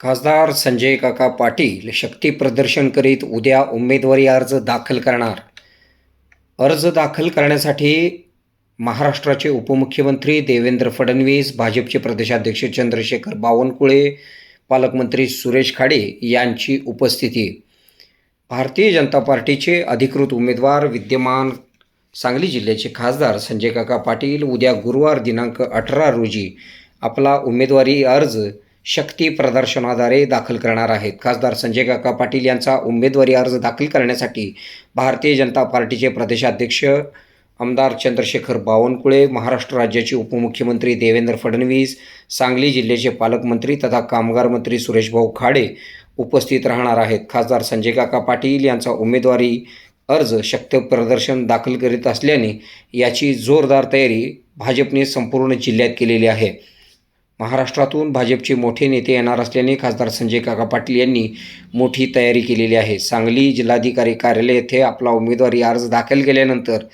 खासदार संजय काका पाटील शक्ती प्रदर्शन करीत उद्या उमेदवारी अर्ज दाखल करणार. अर्ज दाखल करण्यासाठी महाराष्ट्राचे उपमुख्यमंत्री देवेंद्र फडणवीस भाजपचे प्रदेशाध्यक्ष चंद्रशेखर बावनकुळे पालकमंत्री सुरेश खाडे यांची उपस्थिती. भारतीय जनता पार्टीचे अधिकृत उमेदवार विद्यमान सांगली जिल्ह्याचे खासदार संजय काका पाटील उद्या गुरुवार दिनांक अठरा रोजी आपला उमेदवारी अर्ज शक्ती प्रदर्शनाद्वारे दाखल करणार आहेत. खासदार संजय काका पाटील यांचा उमेदवारी अर्ज दाखल करण्यासाठी भारतीय जनता पार्टीचे प्रदेशाध्यक्ष आमदार चंद्रशेखर बावनकुळे महाराष्ट्र राज्याचे उपमुख्यमंत्री देवेंद्र फडणवीस सांगली जिल्ह्याचे पालकमंत्री तथा कामगार मंत्री सुरेशभाऊ खाडे उपस्थित राहणार आहेत. खासदार संजय काका पाटील यांचा उमेदवारी अर्ज शक्तप्रदर्शन दाखल करीत असल्याने याची जोरदार तयारी भाजपने संपूर्ण जिल्ह्यात केलेली आहे. महाराष्ट्रातून भाजपचे मोठे नेते येणार असल्याने खासदार संजय काका पाटील यांनी मोठी तयारी केलेली आहे. सांगली जिल्हाधिकारी कार्यालय येथे आपला उमेदवारी अर्ज दाखल केल्यानंतर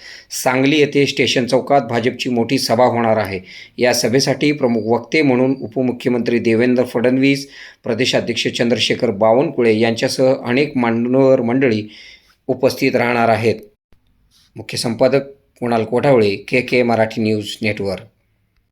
सांगली येथे स्टेशन चौकात भाजपची मोठी सभा होणार आहे. या सभेसाठी प्रमुख वक्ते म्हणून उपमुख्यमंत्री देवेंद्र फडणवीस प्रदेशाध्यक्ष चंद्रशेखर बावनकुळे यांच्यासह अनेक मान्यवर मंडळी उपस्थित राहणार आहेत. मुख्य संपादक Kunal Kothavale K K Marathi news network.